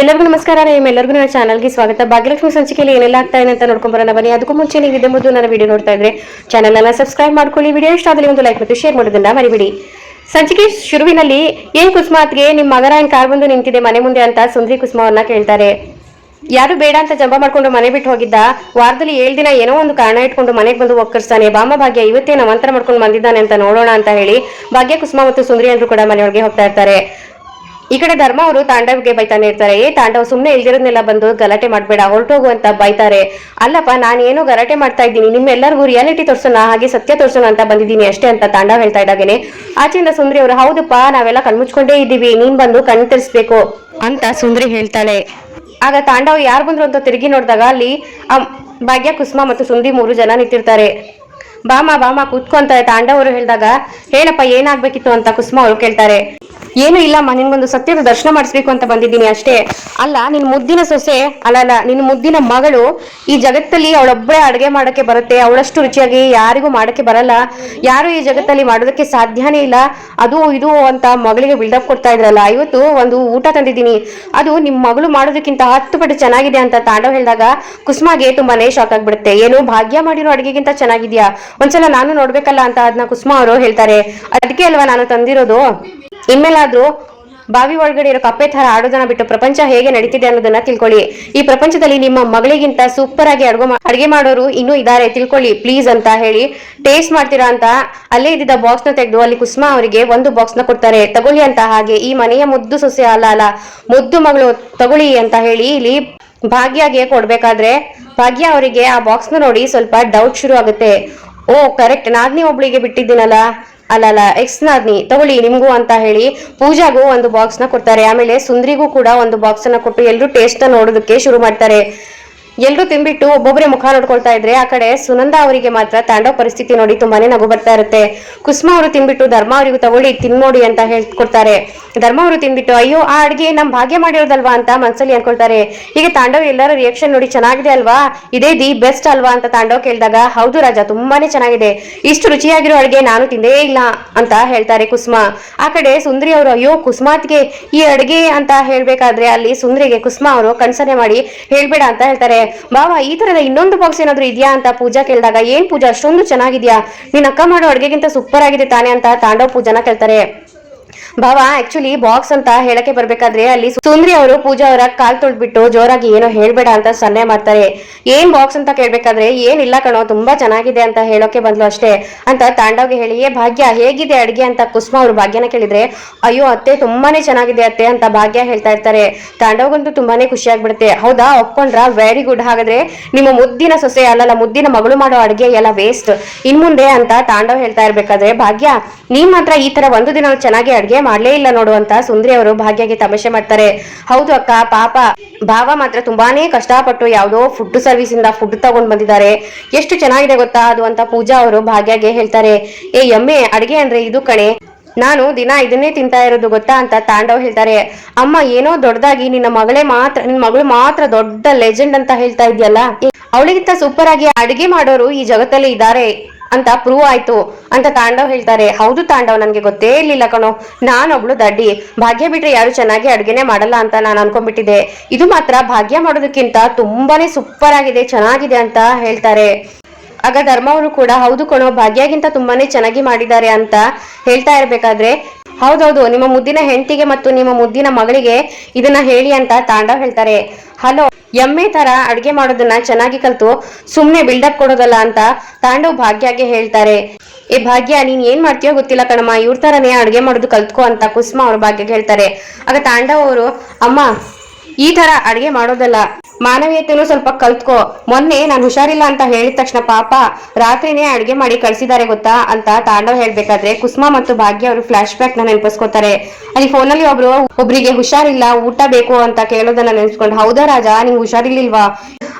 ಎಲ್ಲರಿಗೂ ನಮಸ್ಕಾರ ನಿಮ್ಮೆಲ್ಲರಿಗೂ ನನ್ನ ಚಾನಲ್ಗೆ ಸ್ವಾಗತ. ಭಾಗ್ಯಲಕ್ಷ್ಮಿ ಸಂಚಿಕೆಯಲ್ಲಿ ಏನೆಲ್ಲ ಆಗ್ತಾ ಇದೆ ಅಂತ ನೋಡ್ಕೊಂಡ್ ಬರೋಣ ಬನ್ನಿ, ಅದಕ್ಕೂ ಮುಂಚೆ ನೀವು ಇದೇ ಮೊದಲು ನನ್ನ ವಿಡಿಯೋ ನೋಡ್ತಾ ಇದ್ರೆ ಚಾನಲ್ ಅನ್ನ ಸಬ್ಸ್ಕ್ರೈಬ್ ಮಾಡ್ಕೊಳ್ಳಿ. ವಿಡಿಯೋ ಇಷ್ಟ ಆದಲ್ಲಿ ಒಂದು ಲೈಕ್ ಮತ್ತು ಶೇರ್ ಮಾಡೋದನ್ನ ಮರಿಬಿಡಿ. ಸಂಚಿಕೆ ಶುರುವಿನಲ್ಲಿ ಏನ್ ಕುಸುಮಾತ್ಗೆ ನಿಮ್ಮ ಮಗರ ಏನ್ ಕಾರ್ ಬಂದು ನಿಂತಿದೆ, ಮನೆ ಮುಂದೆ ಅಂತ ಸುಂದ್ರಿ ಕುಸುಮವನ್ನ ಕೇಳ್ತಾರೆ. ಯಾರು ಬೇಡ ಅಂತ ಜಂಬ ಮಾಡ್ಕೊಂಡು ಮನೆ ಬಿಟ್ಟು ಹೋಗಿದ್ದ ವಾರದಲ್ಲಿ ಏಳು ದಿನ ಏನೋ ಒಂದು ಕಾರಣ ಇಟ್ಕೊಂಡು ಮನೆಗೆ ಬಂದು ಒಕ್ಕರ್ಸ್ತಾನೆ. ಬಾಮ ಭಾಗ್ಯ ಇವತ್ತೇ ನಮಂತರ ಮಾಡ್ಕೊಂಡು ಬಂದಿದ್ದಾನೆ ಅಂತ ನೋಡೋಣ ಅಂತ ಹೇಳಿ ಭಾಗ್ಯ ಕುಸುಮ ಮತ್ತು ಸುಂದ್ರಿ ಅಂದ್ರು ಕೂಡ ಮನೆಯೊಳಗೆ ಹೋಗ್ತಾ ಇರ್ತಾರೆ. ಈ ಕಡೆ ಧರ್ಮ ಅವರು ತಾಂಡವ್ಗೆ ಬೈತಾನೆ ಇರ್ತಾರೆ. ಏ ತಾಂಡವ್, ಸುಮ್ನೆ ಇಲ್ದಿರೋದ್ನೆಲ್ಲ ಬಂದು ಗಲಾಟೆ ಮಾಡ್ಬೇಡ ಹೊರಟೋಗು ಅಂತ ಬೈತಾರೆ. ಅಲ್ಲಪ್ಪ ನಾನು ಏನೋ ಗಲಾಟೆ ಮಾಡ್ತಾ ಇದ್ದೀನಿ, ನಿಮ್ಮೆಲ್ಲರಿಗೂ ರಿಯಾಲಿಟಿ ತೋರಿಸೋಣ, ಹಾಗೆ ಸತ್ಯ ತೋರಿಸೋಣ ಅಂತ ಬಂದಿದ್ದೀನಿ ಅಷ್ಟೇ ಅಂತ ತಾಂಡವ್ ಹೇಳ್ತಾ ಇದ್ದಾಗೇನೆ. ಆಚೆಯಿಂದ ಸುಂದ್ರಿ ಅವರು, ಹೌದಪ್ಪ, ನಾವೆಲ್ಲ ಕಣ್ಮುಚ್ಕೊಂಡೇ ಇದ್ದೀವಿ, ನೀನ್ ಬಂದು ಕಣ್ ತರಿಸ್ಬೇಕು ಅಂತ ಸುಂದ್ರಿ ಹೇಳ್ತಾಳೆ. ಆಗ ತಾಂಡವ್ ಯಾರು ಬಂದ್ರು ಅಂತ ತಿರುಗಿ ನೋಡಿದಾಗ ಅಲ್ಲಿ ಭಾಗ್ಯ, ಕುಸುಮ ಮತ್ತು ಸುಂದಿ ಮೂರು ಜನ ನಿಂತಿರ್ತಾರೆ. ಬಾಮ ಬಾಮ, ಕೂತ್ಕೊಂತಾರೆ. ತಾಂಡವರು ಹೇಳಿದಾಗ, ಹೇಳಪ್ಪ, ಏನಾಗ್ಬೇಕಿತ್ತು? ಅಂತ ಕುಸುಮ ಅವರು ಕೇಳ್ತಾರೆ. ಏನು ಇಲ್ಲಮ್ಮ ನಿನ್ಗೊಂದು ಸತ್ಯದ ದರ್ಶನ ಮಾಡಿಸ್ಬೇಕು ಅಂತ ಬಂದಿದ್ದೀನಿ ಅಷ್ಟೇ. ಅಲ್ಲ, ನಿನ್ ಮುದ್ದಿನ ಸೊಸೆ, ಅಲ್ಲ ಅಲ್ಲ, ನಿನ್ ಮುದ್ದಿನ ಮಗಳು ಈ ಜಗತ್ತಲ್ಲಿ ಅವಳೊಬ್ಬಳೇ ಅಡುಗೆ ಮಾಡಕ್ಕೆ ಬರುತ್ತೆ, ಅವಳಷ್ಟು ರುಚಿಯಾಗಿ ಯಾರಿಗೂ ಮಾಡಕ್ಕೆ ಬರಲ್ಲ. ಯಾರು ಈ ಜಗತ್ತಲ್ಲಿ ಮಾಡೋದಕ್ಕೆ ಸಾಧ್ಯನೇ ಇಲ್ಲ. ಅದು, ಇದು ಅಂತ ಮಗಳಿಗೆ ಬಿಲ್ಡಪ್ ಕೊಡ್ತಾ ಇದ್ರಲ್ಲ. ಇವತ್ತು ಒಂದು ಊಟ ತಂದಿದ್ದೀನಿ. ಅದು ನಿಮ್ ಮಗಳು ಮಾಡೋದಕ್ಕಿಂತ ಹತ್ತು ಪಟ್ಟು ಚೆನ್ನಾಗಿದೆ ಅಂತ ತಾಂಡವ್ ಹೇಳಿದಾಗ ಕುಸುಮಾಗೆ ತುಂಬಾನೇ ಶಾಕ್ ಆಗ್ಬಿಡುತ್ತೆ. ಏನು ಭಾಗ್ಯ ಮಾಡಿರೋ ಅಡುಗೆಗಿಂತ ಚೆನ್ನಾಗಿದ್ಯಾ? ಒಂದ್ಸಲ ನಾನು ನೋಡ್ಬೇಕಲ್ಲ ಅಂತ ಅದನ್ನ ಕುಸುಮಾ ಅವರು ಹೇಳ್ತಾರೆ. ಅದಕ್ಕೆ ಅಲ್ವಾ ನಾನು ತಂದಿರೋದು? ಇನ್ಮೇಲಾದ್ರೂ ಬಾವಿ ಒಳಗಡೆ ಇರೋ ಕಪ್ಪೆ ತರ ಆಡೋದನ್ನ ಬಿಟ್ಟು ಪ್ರಪಂಚ ಹೇಗೆ ನಡೀತಿದೆ ಅನ್ನೋದನ್ನ ತಿಳ್ಕೊಳ್ಳಿ. ಈ ಪ್ರಪಂಚದಲ್ಲಿ ನಿಮ್ಮ ಮಗಳಿಗಿಂತ ಸೂಪರ್ ಆಗಿ ಅಡ್ಗೋ ಅಡಿಗೆ ಮಾಡೋರು ಇನ್ನೂ ಇದಾರೆ, ತಿಳ್ಕೊಳ್ಳಿ ಪ್ಲೀಸ್ ಅಂತ ಹೇಳಿ. ಟೇಸ್ಟ್ ಮಾಡ್ತೀರಾ ಅಂತ ಅಲ್ಲೇ ಇದ್ದಿದ್ದ ಬಾಕ್ಸ್ನ ತೆಗೆದು ಅಲ್ಲಿ ಕುಸ್ಮಾ ಅವರಿಗೆ ಒಂದು ಬಾಕ್ಸ್ನ ಕೊಡ್ತಾರೆ. ತಗೊಳ್ಳಿ ಅಂತ ಹಾಗೆ ಈ ಮನೆಯ ಮುದ್ದು ಸೊಸೆ ಅಲ್ಲ ಅಲ್ಲ, ಮುದ್ದು ಮಗಳು ತಗೊಳ್ಳಿ ಅಂತ ಹೇಳಿ ಇಲ್ಲಿ ಭಾಗ್ಯಗೆ ಕೊಡ್ಬೇಕಾದ್ರೆ ಭಾಗ್ಯ ಅವರಿಗೆ ಆ ಬಾಕ್ಸ್ ನೋಡಿ ಸ್ವಲ್ಪ ಡೌಟ್ ಶುರು ಆಗುತ್ತೆ. ಓ ಕರೆಕ್ಟ್ ನಾಗ್ನಿ ಒಬ್ಳಿಗೆ ಬಿಟ್ಟಿದ್ದೀನಲ್ಲ. ಅಲ್ಲ ಅಲ್ಲ ಎಕ್ಸ್ ನಾದ್ನಿ ತಗೊಳ್ಳಿ, ನಿಮಗೂ ಅಂತ ಹೇಳಿ ಪೂಜಾಗೂ ಒಂದು ಬಾಕ್ಸ್ನ ಕೊಡ್ತಾರೆ. ಆಮೇಲೆ ಸುಂದ್ರಿಗೂ ಕೂಡ ಒಂದು ಬಾಕ್ಸ್ ಅನ್ನ ಕೊಟ್ಟು ಎಲ್ಲರೂ ಟೇಸ್ಟ್ ನೋಡೋದಕ್ಕೆ ಶುರು ಮಾಡ್ತಾರೆ. ಎಲ್ರು ತಿನ್ಬಿಟ್ಟು ಒಬ್ಬೊಬ್ಬರೇ ಮುಖ ನೋಡ್ಕೊಳ್ತಾ ಇದ್ರೆ ಆ ಕಡೆ ಸುನಂದ ಅವರಿಗೆ ಮಾತ್ರ ತಾಂಡವ ಪರಿಸ್ಥಿತಿ ನೋಡಿ ತುಂಬಾನೇ ನಗು ಬರ್ತಾ ಇರುತ್ತೆ. ಕುಸುಮ ಅವರು ತಿನ್ಬಿಟ್ಟು ಧರ್ಮ ಅವರಿಗೂ ತಗೊಳ್ಳಿ ತಿನ್ನೋಡಿ ಅಂತ ಹೇಳ್ಕೊಡ್ತಾರೆ. ಧರ್ಮ ಅವರು ತಿನ್ಬಿಟ್ಟು ಅಯ್ಯೋ, ಆ ಅಡ್ಗೆ ನಮ್ ಭಾಗ್ಯ ಮಾಡಿರೋದಲ್ವಾ? ಅಂತ ಮನ್ಸಲ್ಲಿ ಅನ್ಕೊಳ್ತಾರೆ. ಈಗ ತಾಂಡವ್ ಎಲ್ಲರ ರಿಯಾಕ್ಷನ್ ನೋಡಿ ಚೆನ್ನಾಗಿದೆ ಅಲ್ವಾ? ಇದೇ ದಿ ಬೆಸ್ಟ್ ಅಲ್ವಾ ಅಂತ ತಾಂಡವ್ ಕೇಳಿದಾಗ, ಹೌದು ರಾಜ, ತುಂಬಾನೇ ಚೆನ್ನಾಗಿದೆ. ಇಷ್ಟು ರುಚಿಯಾಗಿರೋ ಅಡ್ಗೆ ನಾನು ತಿಂದೇ ಇಲ್ಲ ಅಂತ ಹೇಳ್ತಾರೆ ಕುಸುಮ. ಆ ಕಡೆ ಸುಂದ್ರಿ ಅವರು, ಅಯ್ಯೋ, ಕುಸುಮಾತ್ಗೆ ಈ ಅಡ್ಗೆ ಅಂತ ಹೇಳ್ಬೇಕಾದ್ರೆ ಅಲ್ಲಿ ಸುಂದ್ರಿಗೆ ಕುಸುಮ ಅವರು ಕನ್ಸನೆ ಮಾಡಿ, ಹೇಳ್ಬೇಡ ಅಂತ ಹೇಳ್ತಾರೆ. ಬಾವ ಈ ತರದ ಇನ್ನೊಂದು ಬಾಕ್ಸ್ ಏನಾದ್ರು ಇದೆಯಾ ಅಂತ ಪೂಜಾ ಕೇಳಿದಾಗ, ಏನ್ ಪೂಜಾ, ಅಷ್ಟೊಂದು ಚೆನ್ನಾಗಿದ್ಯಾ? ನಿನ್ನ ಅಕ್ಕ ಮಾಡೋ ಅಡ್ಗೆಗಿಂತ ಸೂಪರ್ ಆಗಿದೆ ತಾನೇ ಅಂತ ತಾಂಡವ್ ಪೂಜಾನ ಕೇಳ್ತಾರೆ. ಭಾವ ಆಕ್ಚುಲಿ ಬಾಕ್ಸ್ ಅಂತ ಹೇಳಕ್ಕೆ ಬರ್ಬೇಕಾದ್ರೆ ಅಲ್ಲಿ ಸುಂದ್ರಿ ಅವರು ಪೂಜಾ ಅವರ ಕಾಲ್ ತೊಳ್ಬಿಟ್ಟು ಜೋರಾಗಿ ಏನೋ ಹೇಳ್ಬೇಡ ಅಂತ ಸನ್ನೆ ಮಾಡ್ತಾರೆ. ಏನ್ ಬಾಕ್ಸ್ ಅಂತ ಕೇಳ್ಬೇಕಾದ್ರೆ, ಏನಿಲ್ಲ ಕಣೋ, ತುಂಬಾ ಚೆನ್ನಾಗಿದೆ ಅಂತ ಹೇಳೋಕೆ ಬಂದ್ಲು ಅಷ್ಟೇ. ಅಂತ ತಾಂಡವ್ಗೆ ಹೇಳಿ, ಏ ಭಾಗ್ಯ, ಹೇಗಿದೆ ಅಡ್ಗೆ? ಅಂತ ಕುಸ್ಮ ಅವ್ರು ಭಾಗ್ಯನ ಕೇಳಿದ್ರೆ, ಅಯ್ಯೋ ಅತ್ತೆ, ತುಂಬಾನೇ ಚೆನ್ನಾಗಿದೆ ಅತ್ತೆ, ಅಂತ ಭಾಗ್ಯ ಹೇಳ್ತಾ ಇರ್ತಾರೆ. ತಾಂಡವ್ಗಂತೂ ತುಂಬಾನೇ ಖುಷಿ ಆಗ್ಬಿಡುತ್ತೆ ಹೌದಾ, ಒಪ್ಕೊಂಡ್ರ? ವೆರಿ ಗುಡ್ ಹಾಗಾದ್ರೆ ನಿಮ್ಮ ಮುದ್ದಿನ ಸೊಸೆ ಅಲ್ಲಲ್ಲ, ಮುದ್ದಿನ ಮಗಳು ಮಾಡೋ ಅಡ್ಗೆ ಎಲ್ಲ ವೇಸ್ಟ್ ಇನ್ ಮುಂದೆ ಅಂತ ತಾಂಡವ್ ಹೇಳ್ತಾ ಇರ್ಬೇಕಾದ್ರೆ, ಭಾಗ್ಯ, ನೀನ್ ಮಾತ್ರ ಈ ತರ ಒಂದು ದಿನ ಚೆನ್ನಾಗಿ ಅಡ್ಗೆ ಮಾಡ್ಲೇ ಇಲ್ಲ ನೋಡುವಂತ ಸುಂದ್ರಿ ಅವರು ಭಾಗ್ಯಗೆ ತಮಾಷೆ ಮಾಡ್ತಾರೆ. ಹೌದು ಅಕ್ಕ, ಪಾಪ. ಭಾವ ಮಾತ್ರ ತುಂಬಾನೇ ಕಷ್ಟಪಟ್ಟು ಯಾವುದೋ ಫುಡ್ ಸರ್ವಿಸ್ ಇಂದ ಫುಡ್ ತಗೊಂಡ್ ಬಂದಿದ್ದಾರೆ. ಎಷ್ಟು ಚೆನ್ನಾಗಿದೆ ಗೊತ್ತಾ? ಅದು ಅಂತ ಪೂಜಾ ಅವರು ಭಾಗ್ಯಗೆ ಹೇಳ್ತಾರೆ. ಏ, ಎಮ್ಮೆ, ಅಡಿಗೆ ಅಂದ್ರೆ ಇದು ಕಣೆ. ನಾನು ದಿನ ಇದನ್ನೇ ತಿಂತಾ ಇರೋದು ಗೊತ್ತಾ ಅಂತ ತಾಂಡವ್ ಹೇಳ್ತಾರೆ. ಅಮ್ಮ, ಏನೋ ದೊಡ್ಡದಾಗಿ ನಿನ್ನ ಮಗಳೇ ಮಾತ್ರ ನಿನ್ ಮಗಳು ಮಾತ್ರ ದೊಡ್ಡ ಲೆಜೆಂಡ್ ಅಂತ ಹೇಳ್ತಾ ಇದೆಯಲ್ಲ? ಅವಳಿಗಿಂತ ಸೂಪರ್ ಆಗಿ ಅಡಿಗೆ ಮಾಡೋರು ಈ ಜಗತ್ತಲ್ಲಿ ಇದ್ದಾರೆ. ಅಂತ ಪ್ರೂವ್ ಆಯ್ತು ಅಂತ ತಾಂಡವ್ ಹೇಳ್ತಾರೆ. ಹೌದು ತಾಂಡವ್, ನನ್ಗೆ ಗೊತ್ತೇ ಇರ್ಲಿಲ್ಲ ಕಣೋ. ನಾನೊಬ್ಳು ದಡ್ಡಿ. ಭಾಗ್ಯ ಬಿಟ್ರೆ ಯಾರು ಚೆನ್ನಾಗಿ ಅಡ್ಗೆನೆ ಮಾಡಲ್ಲ ಅಂತ ನಾನು ಅನ್ಕೊಂಡ್ಬಿಟ್ಟಿದ್ದೆ. ಇದು ಮಾತ್ರ ಭಾಗ್ಯ ಮಾಡೋದಕ್ಕಿಂತ ತುಂಬಾನೇ ಸೂಪರ್ ಆಗಿದೆ, ಚೆನ್ನಾಗಿದೆ ಅಂತ ಹೇಳ್ತಾರೆ. ಆಗ ಧರ್ಮ ಅವರು ಕೂಡ, ಹೌದು ಕಣೋ, ಭಾಗ್ಯಗಿಂತ ತುಂಬಾನೇ ಚೆನ್ನಾಗಿ ಮಾಡಿದ್ದಾರೆ ಅಂತ ಹೇಳ್ತಾ ಇರ್ಬೇಕಾದ್ರೆ, ಹೌದೌದು, ನಿಮ್ಮ ಮುದ್ದಿನ ಹೆಂಡತಿಗೆ ಮತ್ತು ನಿಮ್ಮ ಮುದ್ದಿನ ಮಗಳಿಗೆ ಇದನ್ನ ಹೇಳಿ ಅಂತ ತಾಂಡವ್ ಹೇಳ್ತಾರೆ. ಹಲೋ, ಎಮ್ಮೆ ತರ ಅಡ್ಗೆ ಮಾಡೋದನ್ನ ಚೆನ್ನಾಗಿ ಕಲ್ತು ಸುಮ್ನೆ ಬಿಲ್ಡಪ್ ಕೊಡೋದಲ್ಲ ಅಂತ ತಾಂಡವ್ ಭಾಗ್ಯಗೆ ಹೇಳ್ತಾರೆ. ಏ ಭಾಗ್ಯ, ನೀನ್ ಏನ್ ಮಾಡ್ತೀಯೋ ಗೊತ್ತಿಲ್ಲ ಕಣಮ್ಮ, ಇವ್ರ ತರನೇ ಅಡ್ಗೆ ಮಾಡೋದು ಕಲ್ತ್ಕೋ ಅಂತ ಕುಸುಮ ಅವ್ರ ಭಾಗ್ಯಗೆ ಹೇಳ್ತಾರೆ. ಆಗ ತಾಂಡವ್ ಅವರು, ಅಮ್ಮ, ಈ ತರ ಅಡ್ಗೆ ಮಾಡೋದಲ್ಲ. ಮಾನವೀಯತೆನೂ ಸ್ವಲ್ಪ ಕಲ್ತ್ಕೋ. ಮೊನ್ನೆ ನಾನು ಹುಷಾರಿಲ್ಲ ಅಂತ ಹೇಳಿದ ತಕ್ಷಣ ಪಾಪ ರಾತ್ರಿನೇ ಅಡುಗೆ ಮಾಡಿ ಕಳ್ಸಿದ್ದಾರೆ ಗೊತ್ತಾ ಅಂತ ತಾಂಡವ್ ಹೇಳ್ಬೇಕಾದ್ರೆ ಕುಸ್ಮಾ ಮತ್ತು ಭಾಗ್ಯ ಅವರು ಫ್ಲಾಶ್ ಬ್ಯಾಕ್ನ ನೆನಪಿಸ್ಕೋತಾರೆ. ಅಲ್ಲಿ ಫೋನಲ್ಲಿ ಒಬ್ರು, ಒಬ್ರಿಗೆ ಹುಷಾರಿಲ್ಲ, ಊಟ ಬೇಕು ಅಂತ ಕೇಳೋದನ್ನ ನೆನ್ಸ್ಕೊಂಡು, ಹೌದಾ ರಾಜ, ನಿಂಗೆ ಹುಷಾರಿರ್ಲಿಲ್ವಾ?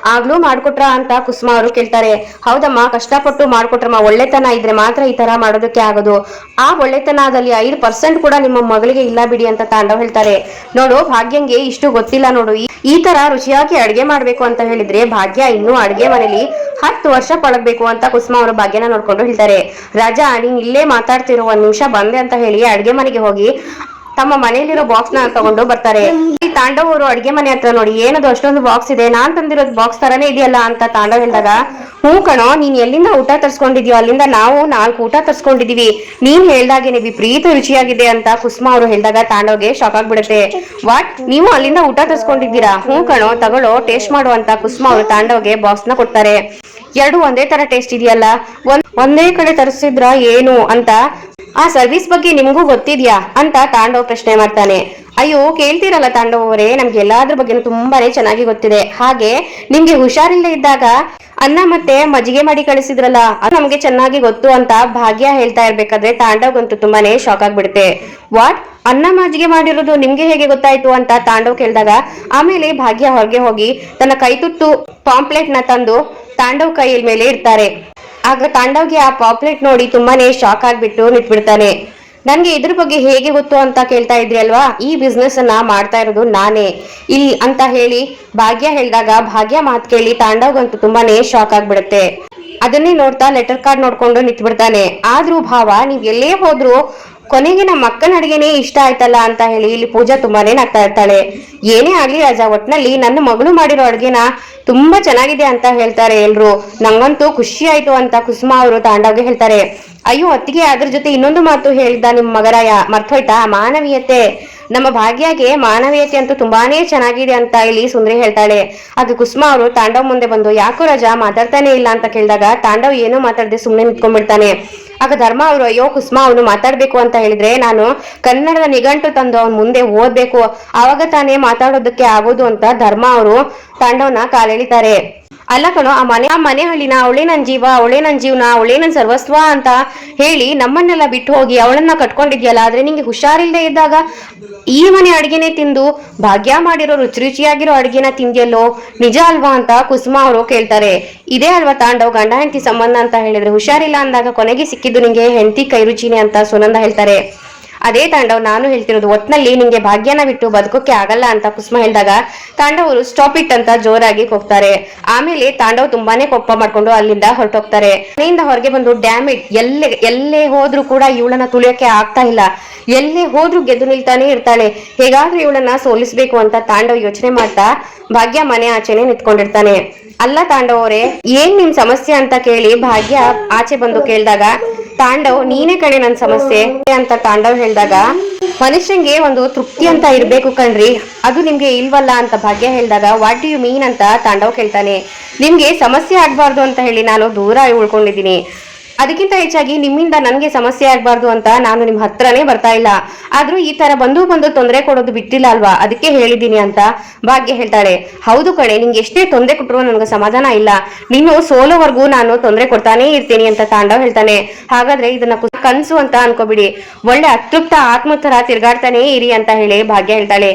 ಆಗ್ಲೂ ಮಾಡ್ಕೊಟ್ರ ಅಂತ ಕುಸುಮ ಅವರು ಕೇಳ್ತಾರೆ. ಹೌದಮ್ಮ, ಕಷ್ಟಪಟ್ಟು ಮಾಡ್ಕೊಟ್ರಮ್ಮ, ಒಳ್ಳೆತನ ಇದ್ರೆ ಮಾತ್ರ ಈ ತರ ಮಾಡೋದಕ್ಕೆ ಆಗೋದು. ಆ ಒಳ್ಳೆತನದಲ್ಲಿ ಐದು ಪರ್ಸೆಂಟ್ ಕೂಡ ನಿಮ್ಮ ಮಗಳಿಗೆ ಇಲ್ಲ ಬಿಡಿ ಅಂತ ತಾಂಡವ್ ಹೇಳ್ತಾರೆ. ನೋಡು, ಭಾಗ್ಯಂಗೆ ಇಷ್ಟು ಗೊತ್ತಿಲ್ಲ ನೋಡು. ಈ- ತರ ರುಚಿಯಾಗಿ ಅಡ್ಗೆ ಮಾಡ್ಬೇಕು ಅಂತ ಹೇಳಿದ್ರೆ ಭಾಗ್ಯ ಇನ್ನೂ ಅಡ್ಗೆ ಮನೇಲಿ ಹತ್ತು ವರ್ಷ ಪಳಗ್ಬೇಕು ಅಂತ ಕುಸುಮ ಅವರು ಭಾಗ್ಯನ ನೋಡ್ಕೊಂಡು ಹೇಳ್ತಾರೆ. ರಾಜಾ, ನೀನ್ ಇಲ್ಲೇ ಮಾತಾಡ್ತಿರೋ ಒಂದ್ ನಿಮಿಷ ಬಂದೆ ಅಂತ ಹೇಳಿ ಅಡ್ಗೆ ಮನೆಗೆ ಹೋಗಿ ತಮ್ಮ ಮನೆಯಲ್ಲಿರೋ ಬಾಕ್ಸ್ನ ತಗೊಂಡು ಬರ್ತಾರೆ. ಈ ತಾಂಡವ್ ಅವರು ಅಡಿಗೆ ಮನೆ ಹತ್ರ ನೋಡಿ, ಏನದು ಅಷ್ಟೊಂದು ಬಾಕ್ಸ್ ಇದೆ? ನಾನ್ ತಂದಿರೋ ಬಾಕ್ಸ್ ತರನೇ ಇದೆಯಲ್ಲ ಅಂತ ತಾಂಡವ್ ಹೇಳಿದಾಗ ಹ್ಞೂ ಕಣೋ, ನೀನ್ ಎಲ್ಲಿಂದ ಊಟ ತರ್ಸ್ಕೊಂಡಿದ್ಯೋ, ಅಲ್ಲಿಂದ ನಾವು ನಾಲ್ಕು ಊಟ ತರ್ಸ್ಕೊಂಡಿದೀವಿ. ನೀನ್ ಹೇಳ್ದಾಗೇನೆ ವಿಪರೀತ ರುಚಿಯಾಗಿದೆ ಅಂತ ಕುಸ್ಮಾ ಅವರು ಹೇಳಿದಾಗ ತಾಂಡವ್ಗೆ ಶಾಕ್ ಆಗ್ಬಿಡುತ್ತೆ. ವಾಟ್ ನೀವು ಅಲ್ಲಿಂದ ಊಟ ತರ್ಸ್ಕೊಂಡಿದ್ದೀರಾ? ಹ್ಞೂ ಕಣೋ, ತಗೊಳ್ಳೋ ಟೇಸ್ಟ್ ಮಾಡು ಅಂತ ಕುಸುಮ ಅವರು ತಾಂಡವ್ಗೆ ಬಾಕ್ಸ್ನ ಕೊಡ್ತಾರೆ. ಎರಡು ಒಂದೇ ತರ ಟೇಸ್ಟ್ ಇದೆಯಲ್ಲ? ಒಂದ್, ಒಂದೇ ಕಡೆ ತರಿಸಿದ್ರ ಏನು ಅಂತ ಆ ಸರ್ವಿಸ್ ಬಗ್ಗೆ ನಿಮಗೂ ಗೊತ್ತಿದ್ಯಾ ಅಂತ ತಾಂಡವ್ ಪ್ರಶ್ನೆ ಮಾಡ್ತಾನೆ. ಅಯ್ಯೋ, ಕೇಳ್ತೀರಲ್ಲ ತಾಂಡವ್ ಅವರೇ, ನಮ್ಗೆ ಎಲ್ಲಾದ್ರ ಬಗ್ಗೆನೂ ತುಂಬಾನೇ ಚೆನ್ನಾಗಿ ಗೊತ್ತಿದೆ. ಹಾಗೆ ನಿಮ್ಗೆ ಹುಷಾರಿಲ್ಲದೆ ಇದ್ದಾಗ ಅನ್ನ ಮತ್ತೆ ಮಜ್ಜಿಗೆ ಮಾಡಿ ಕಳಿಸಿದ್ರಲ್ಲ, ಅದು ನಮ್ಗೆ ಚೆನ್ನಾಗಿ ಗೊತ್ತು ಅಂತ ಭಾಗ್ಯ ಹೇಳ್ತಾ ಇರ್ಬೇಕಾದ್ರೆ ತಾಂಡವ್ಗಂತೂ ತುಂಬಾನೇ ಶಾಕ್ ಆಗ್ಬಿಡುತ್ತೆ. ವಾಟ್ ಅನ್ನ ಮಜ್ಜಿಗೆ ಮಾಡಿರೋದು ನಿಮ್ಗೆ ಹೇಗೆ ಗೊತ್ತಾಯ್ತು ಅಂತ ತಾಂಡವ್ ಕೇಳಿದಾಗ, ಆಮೇಲೆ ಭಾಗ್ಯ ಹೊರಗೆ ಹೋಗಿ ತನ್ನ ಕೈ ತುತ್ತು ಪಾಂಪ್ಲೆಟ್ನ ತಂದು ತಾಂಡವ್ ಕೈಯಲ್ಲಿ ಮೇಲೆ ಇಡ್ತಾರೆ. ಆಗ ತಾಂಡವ್ಗೆ ಆ ಪಾಪ್ಲೆಟ್ ನೋಡಿ ತುಂಬಾನೇ ಶಾಕ್ ಆಗ್ಬಿಟ್ಟು ನಿಂತ್ಬಿಡ್ತಾನೆ. ನನ್ಗೆ ಇದ್ರ ಬಗ್ಗೆ ಹೇಗೆ ಗೊತ್ತು ಅಂತ ಕೇಳ್ತಾ ಇದ್ರಿ ಅಲ್ವಾ? ಈ ಬಿಸ್ನೆಸ್ ಅನ್ನ ಮಾಡ್ತಾ ಇರೋದು ನಾನೇ. ಇಲ್ಲಿ ಅಂತ ಹೇಳಿ ಭಾಗ್ಯ ಹೇಳಿದಾಗ ಭಾಗ್ಯ ಮಾತು ಕೇಳಿ ತಾಂಡವ್ಗಂತೂ ತುಂಬಾನೇ ಶಾಕ್ ಆಗ್ಬಿಡುತ್ತೆ. ಅದನ್ನೇ ನೋಡ್ತಾ ಲೆಟರ್ ಕಾರ್ಡ್ ನೋಡ್ಕೊಂಡು ನಿಂತ್ಬಿಡ್ತಾನೆ. ಆದ್ರೂ ಭಾವ, ನೀವ್ ಎಲ್ಲೇ ಹೋದ್ರು ಕೊನೆಗೆ ನಮ್ಮ ಅಕ್ಕನ ಅಡುಗೆನೇ ಇಷ್ಟ ಆಯ್ತಲ್ಲ ಅಂತ ಹೇಳಿ ಇಲ್ಲಿ ಪೂಜಾ ತುಂಬಾನೇ ನಗ್ತಾ ಇರ್ತಾಳೆ. ಏನೇ ಆಗ್ಲಿ ರಾಜ, ಒಟ್ನಲ್ಲಿ ನನ್ನ ಮಗಳು ಮಾಡಿರೋ ಅಡ್ಗೆನ ತುಂಬಾ ಚೆನ್ನಾಗಿದೆ ಅಂತ ಹೇಳ್ತಾರೆ ಎಲ್ರು. ನಂಗಂತೂ ಖುಷಿ ಆಯ್ತು ಅಂತ ಕುಸುಮ ಅವರು ತಾಂಡವ್ಗೆ ಹೇಳ್ತಾರೆ. ಅಯ್ಯೋ, ಅತ್ತಿಗೆ ಅದ್ರ ಜೊತೆ ಇನ್ನೊಂದು ಮಾತು ಹೇಳಿದ ನಿಮ್ ಮಗರಾಯ. ಮರ್ತೋಯ್ತಾ? ಮಾನವೀಯತೆ. ನಮ್ಮ ಭಾಗ್ಯಗೆ ಮಾನವೀಯತೆ ಅಂತೂ ತುಂಬಾನೇ ಚೆನ್ನಾಗಿದೆ ಅಂತ ಇಲ್ಲಿ ಸುಂದ್ರಿ ಹೇಳ್ತಾಳೆ. ಅದು ಕುಸುಮ ಅವರು ತಾಂಡವ್ ಮುಂದೆ ಬಂದು, ಯಾಕೋ ರಜಾ ಮಾತಾಡ್ತಾನೆ ಇಲ್ಲ ಅಂತ ಕೇಳಿದಾಗ ತಾಂಡವ್ ಏನೋ ಮಾತಾಡದೆ ಸುಮ್ಮನೆ ನಿಂತ್ಕೊಂಡ್ಬಿಡ್ತಾನೆ. ಆಗ ಧರ್ಮ ಅವರು, ಅಯ್ಯೋ, ಕುಸುಮ, ಅವನು ಮಾತಾಡ್ಬೇಕು ಅಂತ ಹೇಳಿದ್ರೆ ನಾನು ಕನ್ನಡದ ನಿಘಂಟು ತಂದು ಅವ್ನ ಮುಂದೆ ಓದ್ಬೇಕು. ಅವಾಗ ತಾನೇ ಮಾತಾಡೋದಕ್ಕೆ ಆಗೋದು ಅಂತ ಧರ್ಮ ಅವರು ತಾಂಡವ್ನ ಕಾಲೆಳಿತಾರೆ. ಅಲ್ಲ ಕಣೋ, ಆ ಮನೆ ಆ ಮನೆ ಹಳ್ಳಿನ ಅವಳೇ ನನ್ ಜೀವ, ಅವಳೇ ನನ್ ಜೀವನ, ಅವಳೇ ನನ್ ಸರ್ವಸ್ವ ಅಂತ ಹೇಳಿ ನಮ್ಮನ್ನೆಲ್ಲ ಬಿಟ್ಟು ಹೋಗಿ ಅವಳನ್ನ ಕಟ್ಕೊಂಡಿದ್ಯಲ್ಲ, ಆದ್ರೆ ನಿಂಗೆ ಹುಷಾರಿಲ್ಲದೆ ಇದ್ದಾಗ ಈ ಮನೆ ಅಡಿಗೆನೆ ತಿಂದು ಭಾಗ್ಯ ಮಾಡಿರೋ ರುಚಿ ರುಚಿಯಾಗಿರೋ ಅಡಿಗೆನ ತಿಂದ್ಯಲ್ಲೋ? ನಿಜ ಅಲ್ವಾ ಅಂತ ಕುಸುಮ ಅವರು ಕೇಳ್ತಾರೆ. ಇದೇ ಅಲ್ವಾ ತಾಂಡವ್, ಗಂಡ ಹೆಂಡತಿ ಸಂಬಂಧ ಅಂತ ಹೇಳಿದ್ರೆ ಹುಷಾರಿಲ್ಲ ಅಂದಾಗ ಕೊನೆಗೆ ಸಿಕ್ಕಿದ್ದು ನಿಂಗೆ ಹೆಂಡತಿ ಕೈ ರುಚಿನೇ ಅಂತ ಸುನಂದ ಹೇಳ್ತಾರೆ. ಅದೇ ತಾಂಡವ್ ನಾನು ಹೇಳ್ತಿರೋದು ಒಟ್ನಲ್ಲಿ ನಿಂಗೆ ಭಾಗ್ಯನ ಬಿಟ್ಟು ಬದುಕೋಕೆ ಆಗಲ್ಲ ಅಂತ ಕುಸುಮ ಹೇಳಿದಾಗ ತಾಂಡವರು ಸ್ಟಾಪ್ ಇಟ್ ಅಂತ ಜೋರಾಗಿ ಹೋಗ್ತಾರೆ ಆಮೇಲೆ ತಾಂಡವ್ ತುಂಬಾನೇ ಕೋಪ ಮಾಡ್ಕೊಂಡು ಅಲ್ಲಿಂದ ಹೊರಟೋಗ್ತಾರೆ. ಮನೆಯಿಂದ ಹೊರಗೆ ಬಂದು ಡ್ಯಾಮ್ ಇಟ್ ಎಲ್ಲೇ ಎಲ್ಲೇ ಹೋದ್ರೂ ಕೂಡ ಇವಳನ್ನ ತುಳಿಯೋಕೆ ಆಗ್ತಾ ಇಲ್ಲ. ಎಲ್ಲೇ ಹೋದ್ರೂ ಗೆದ್ದು ನಿಲ್ತಾನೆ ಇರ್ತಾಳೆ. ಹೇಗಾದ್ರೂ ಇವಳನ್ನ ಸೋಲಿಸ್ಬೇಕು ಅಂತ ತಾಂಡವ್ ಯೋಚನೆ ಮಾಡ್ತಾ ಭಾಗ್ಯ ಮನೆ ಆಚೆನೆ ನಿಂತ್ಕೊಂಡಿರ್ತಾನೆ. ಅಲ್ಲ ತಾಂಡವ್ ಏನ್ ನಿಮ್ ಸಮಸ್ಯೆ ಅಂತ ಕೇಳಿ ಭಾಗ್ಯ ಆಚೆ ಬಂದು ಕೇಳಿದಾಗ ತಾಂಡವ್, ನೀನೇ ಕಣೆ ನನ್ ಸಮಸ್ಯೆ ಅಂತ ತಾಂಡವ್ ಹೇಳಿದಾಗ, ಮನುಷ್ಯಂಗೆ ಒಂದು ತೃಪ್ತಿ ಅಂತ ಇರ್ಬೇಕು ಕಣ್ರಿ. ಅದು ನಿಮ್ಗೆ ಇಲ್ವಲ್ಲ ಅಂತ ಭಾಗ್ಯ ಹೇಳಿದಾಗ ವಾಟ್ ಡು ಯು ಮೀನ್ ಅಂತ ತಾಂಡವ್ ಕೇಳ್ತಾನೆ. ನಿಮ್ಗೆ ಸಮಸ್ಯೆ ಆಗ್ಬಾರ್ದು ಅಂತ ಹೇಳಿ ನಾನು ದೂರ ಉಳ್ಕೊಂಡಿದ್ದೀನಿ. ಅದಕ್ಕಿಂತ ಹೆಚ್ಚಾಗಿ ನಿಮ್ಮಿಂದ ನನಗೆ ಸಮಸ್ಯೆ ಆಗ್ಬಾರ್ದು ಅಂತ ನಾನು ನಿಮ್ ಹತ್ರನೇ ಬರ್ತಾ ಇಲ್ಲ. ಆದ್ರೂ ಈ ತರ ಬಂದು ಬಂದು ತೊಂದರೆ ಕೊಡೋದು ಬಿಟ್ಟಿಲ್ಲ ಅಲ್ವಾ? ಅದಕ್ಕೆ ಹೇಳಿದ್ದೀನಿ ಅಂತ ಭಾಗ್ಯ ಹೇಳ್ತಾಳೆ. ಹೌದು ಕಣೆ, ನಿಂಗೆ ಎಷ್ಟೇ ತೊಂದರೆ ಕೊಟ್ಟರು ನನಗೆ ಸಮಾಧಾನ ಇಲ್ಲ. ನೀನು ಸೋಲೋವರೆಗೂ ನಾನು ತೊಂದರೆ ಕೊಡ್ತಾನೇ ಇರ್ತೀನಿ ಅಂತ ತಾಂಡವ್ ಹೇಳ್ತಾನೆ. ಹಾಗಾದ್ರೆ ಇದನ್ನ ಕನ್ಸು ಅಂತ ಅನ್ಕೋಬಿಡಿ. ಒಳ್ಳೆ ಅತೃಪ್ತ ಆತ್ಮ ತರ ತಿರ್ಗಾಡ್ತಾನೇ ಇರಿ ಅಂತ ಹೇಳಿ ಭಾಗ್ಯ ಹೇಳ್ತಾಳೆ.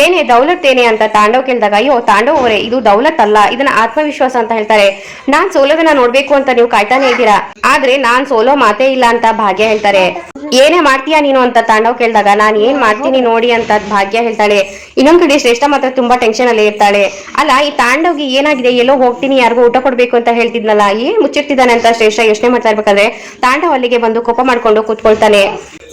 ಏನೇ ದೌಲತ್ತೇನೆ ಅಂತ ತಾಂಡವ್ ಕೇಳಿದಾಗ, ಅಯ್ಯೋ, ತಾಂಡವ್ ಅವರೇ, ಇದು ದೌಲತ್ ಅಲ್ಲ ಇದನ್ನ ಆತ್ಮವಿಶ್ವಾಸ ಅಂತ ಹೇಳ್ತಾರೆ. ನಾನ್ ಸೋಲೋದನ್ನ ನೋಡ್ಬೇಕು ಅಂತ ನೀವು ಕಾಯ್ತಾನೆ ಇದ್ದೀರಾ? ಆದ್ರೆ ನಾನ್ ಸೋಲೋ ಮಾತೇ ಇಲ್ಲ ಅಂತ ಭಾಗ್ಯ ಹೇಳ್ತಾರೆ. ಏನೇ ಮಾಡ್ತೀಯಾ ನೀನು ಅಂತ ತಾಂಡವ್ ಕೇಳಿದಾಗ, ನಾನ್ ಏನ್ ಮಾಡ್ತೀನಿ ನೋಡಿ ಅಂತ ಭಾಗ್ಯ ಹೇಳ್ತಾಳೆ. ಇನ್ನೊಂದ್ ಕಡೆ ಶ್ರೇಷ್ಠ ಮಾತ್ರ ತುಂಬಾ ಟೆನ್ಷನ್ ಅಲ್ಲಿ ಇರ್ತಾಳೆ. ಅಲ್ಲ, ಈ ತಾಂಡವ್ಗೆ ಏನಾಗಿದೆ? ಎಲ್ಲೋ ಹೋಗ್ತೀನಿ, ಯಾರಿಗೂ ಊಟ ಕೊಡ್ಬೇಕು ಅಂತ ಹೇಳ್ತಿದ್ನಲ್ಲ, ಏನ್ ಮುಚ್ಚಿರ್ತಿದ್ದಾನೆ ಅಂತ ಶ್ರೇಷ್ಠ ಯೋಚನೆ ಮಾಡ್ತಾ ಇರ್ಬೇಕಾದ್ರೆ, ತಾಂಡವ್ ಅಲ್ಲಿಗೆ ಬಂದು ಕೋಪ ಮಾಡ್ಕೊಂಡು ಕೂತ್ಕೊಳ್ತಾನೆ.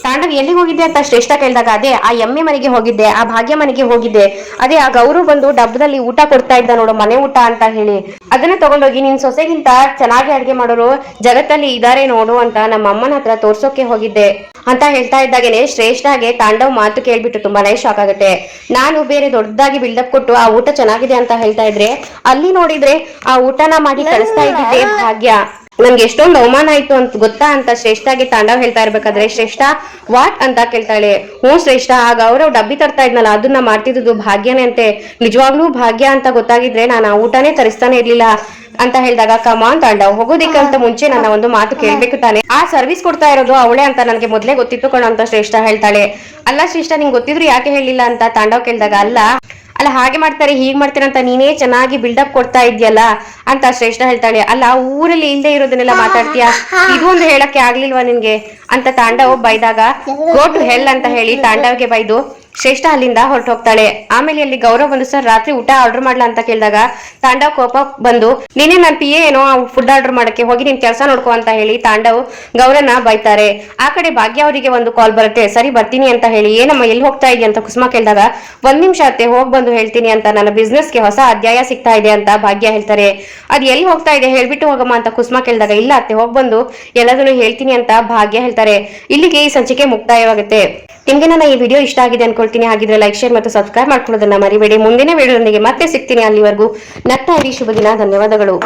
ತಾಂಡವ್ ಎಲ್ಲಿಗೆ ಹೋಗಿದ್ದೆ ಅಂತ ಶ್ರೇಷ್ಠ ಕೇಳಿದಾಗ ಅದೇ ಆ ಎಮ್ಮೆ ಮನೆಗೆ ಹೋಗಿದ್ದೆ ಆ ಭಾಗ್ಯ ಮನೆಗೆ ಹೋಗಿದ್ದೆ. ಅದೇ ಆ ಗೌರವ್ ಬಂದು ಡಬ್ಬದಲ್ಲಿ ಊಟ ಕೊಡ್ತಾ ಇದ್ದ ನೋಡು ಮನೆ ಊಟ ಅಂತ ಹೇಳಿ. ಅದನ್ನ ತಗೊಂಡೋಗಿ ನಿನ್ ಸೊಸೆಗಿಂತ ಚೆನ್ನಾಗಿ ಅಡ್ಗೆ ಮಾಡೋರು ಜಗತ್ತಲ್ಲಿ ಇದಾರೆ ನೋಡು ಅಂತ ನಮ್ಮ ಅಮ್ಮನ ಹತ್ರ ತೋರ್ಸೋಕೆ ಹೋಗಿದ್ದೆ. ಅಂತ ಹೇಳ್ತಾ ಇದ್ದಾಗೇನೆ ಶ್ರೇಷ್ಠಾಗೆ ತಾಂಡವ್ ಮಾತು ಕೇಳ್ಬಿಟ್ಟು ತುಂಬಾನೇ ಶಾಕ್ ಆಗುತ್ತೆ. ನಾನು ಬೇರೆ ದೊಡ್ಡದಾಗಿ ಬಿಲ್ಡಪ್ ಕೊಟ್ಟು ಆ ಊಟ ಚೆನ್ನಾಗಿದೆ ಅಂತ ಹೇಳ್ತಾ ಇದ್ರೆ ಅಲ್ಲಿ ನೋಡಿದ್ರೆ ಆ ಊಟನ ಮಾಡಿ ಕಳಿಸ್ತಾ ಇದ್ದಿದ್ದೆ ಭಾಗ್ಯ. ನನ್ಗೆ ಎಷ್ಟೊಂದು ಅವಮಾನ ಆಯ್ತು ಅಂತ ಗೊತ್ತಾ ಅಂತ ಶ್ರೇಷ್ಠಾಗೆ ತಾಂಡವ್ ಹೇಳ್ತಾ ಇರ್ಬೇಕಾದ್ರೆ, ಶ್ರೇಷ್ಠ ವಾಟ್ ಅಂತ ಕೇಳ್ತಾಳೆ. ಹ್ಞೂ ಶ್ರೇಷ್ಠ, ಆಗ ಅವರು ಡಬ್ಬಿ ತರ್ತಾ ಇದ್ನಲ್ಲ, ಅದನ್ನ ಮಾಡ್ತಿದ್ದು ಭಾಗ್ಯನೇ ಅಂತೆ. ನಿಜವಾಗ್ಲೂ ಭಾಗ್ಯ ಅಂತ ಗೊತ್ತಾಗಿದ್ರೆ ನಾನು ಆ ಊಟನೇ ತರಿಸ್ತಾನೆ ಇರ್ಲಿಲ್ಲ ಅಂತ ಹೇಳಿದಾಗ ಕಮಾನ್ ತಾಂಡವ್, ಹೋಗೋದಿಕ್ಕಂತ ಮುಂಚೆ ನನ್ನ ಒಂದು ಮಾತು ಕೇಳ್ಬೇಕು ತಾನೆ. ಆ ಸರ್ವಿಸ್ ಕೊಡ್ತಾ ಇರೋದು ಅವಳೆ ಅಂತ ನನಗೆ ಮೊದ್ಲೇ ಗೊತ್ತಿತ್ತು ಕಣ ಅಂತ ಶ್ರೇಷ್ಠ ಹೇಳ್ತಾಳೆ. ಅಲ್ಲ ಶ್ರೇಷ್ಠ, ನಿಂಗೆ ಗೊತ್ತಿದ್ರು ಯಾಕೆ ಹೇಳಿಲ್ಲ? ಅಂತ ತಾಂಡವ್ ಕೇಳಿದಾಗ, ಅಲ್ಲ ಅಲ್ಲ ಹಾಗೆ ಮಾಡ್ತಾರೆ ಹೀಗ್ ಮಾಡ್ತಾರೆ ಅಂತ ನೀನೇ ಚೆನ್ನಾಗಿ ಬಿಲ್ಡಪ್ ಕೊಡ್ತಾ ಇದ್ಯಲ್ಲ ಅಂತ ಶ್ರೇಷ್ಠ ಹೇಳ್ತಾಳೆ. ಅಲ್ಲ ಊರಲ್ಲಿ ಇಲ್ಲದೆ ಇರೋದನ್ನೆಲ್ಲ ಮಾತಾಡ್ತೀಯ? ಇದು ಒಂದು ಹೇಳಕ್ಕೆ ಆಗ್ಲಿಲ್ವಾ ನಿನ್ಗೆ? ಅಂತ ತಾಂಡವ್ ಬೈದಾಗ ಗೋ ಟು ಹೆಲ್ ಅಂತ ಹೇಳಿ ತಾಂಡವ್ಗೆ ಬೈದು ಶ್ರೇಷ್ಠ ಅಲ್ಲಿಂದ ಹೊರಟು ಹೋಗ್ತಾಳೆ ಆಮೇಲೆ ಅಲ್ಲಿ ಗೌರವ್ ಬಂದು ಸರ್ ರಾತ್ರಿ ಊಟ ಆರ್ಡರ್ ಮಾಡ್ಲಾ ಅಂತ ಕೇಳಿದಾಗ ತಾಂಡವ್ ಕೋಪ ಬಂದು, ನೀನೆ ನನ್ನ ಪಿ ಏನೋ ಫುಡ್ ಆರ್ಡರ್ ಮಾಡಕ್ಕೆ ಹೋಗಿ ನಿನ್ ಕೆಲಸ ನೋಡ್ಕೋ ಅಂತ ಹೇಳಿ ತಾಂಡವ್ ಗೌರವನ ಬೈತಾರೆ. ಆ ಕಡೆ ಭಾಗ್ಯ ಅವರಿಗೆ ಒಂದು ಕಾಲ್ ಬರುತ್ತೆ, ಸರಿ ಬರ್ತೀನಿ ಅಂತ ಹೇಳಿ. ಏನಮ್ಮ ಎಲ್ಲಿ ಹೋಗ್ತಾ ಇದೆಯಾ ಅಂತ ಕುಸುಮ ಕೇಳಿದಾಗ, ಒಂದ್ ನಿಮಿಷ ಅತ್ತೆ, ಹೋಗ್ ಬಂದು ಹೇಳ್ತೀನಿ ಅಂತ ನನ್ನ ಬಿಸ್ನೆಸ್ಗೆ ಹೊಸ ಅಧ್ಯಾಯ ಸಿಗ್ತಾ ಇದೆ ಅಂತ ಭಾಗ್ಯ ಹೇಳ್ತಾರೆ. ಅದ್ ಎಲ್ಲಿ ಹೋಗ್ತಾ ಇದೆ ಹೇಳ್ಬಿಟ್ಟು ಹೋಗಮ್ಮ ಅಂತ ಕುಸುಮ ಕೇಳಿದಾಗ, ಇಲ್ಲ ಅತ್ತೆ, ಹೋಗ್ ಬಂದು ಎಲ್ಲದನ್ನು ಹೇಳ್ತೀನಿ ಅಂತ ಭಾಗ್ಯ ಹೇಳ್ತಾರೆ. ಇಲ್ಲಿಗೆ ಈ ಸಂಚಿಕೆ ಮುಕ್ತಾಯವಾಗುತ್ತೆ. ನಿಮ್ಗೆ ನನ್ನ ಈ ವಿಡಿಯೋ ಇಷ್ಟ ಆಗಿದೆ ಅನ್ಕೊಳ್ತೀನಿ ಹಾಗಿದ್ರೆ ಲೈಕ್ ಶೇರ್ ಮತ್ತು ಸಬ್ಸ್ಕ್ರೈಬ್ ಮಾಡ್ಕೊಳ್ಳೋದನ್ನ ಮರಿಬೇಡಿ. ಮುಂದಿನ ವಿಡಿಯೋದೊಂದಿಗೆ ಮತ್ತೆ ಸಿಗ್ತೀನಿ. ಅಲ್ಲಿವರೆಗೂ ನಟ್ಟ ಇರಿ ಶುಭ ದಿನ ಧನ್ಯವಾದಗಳು.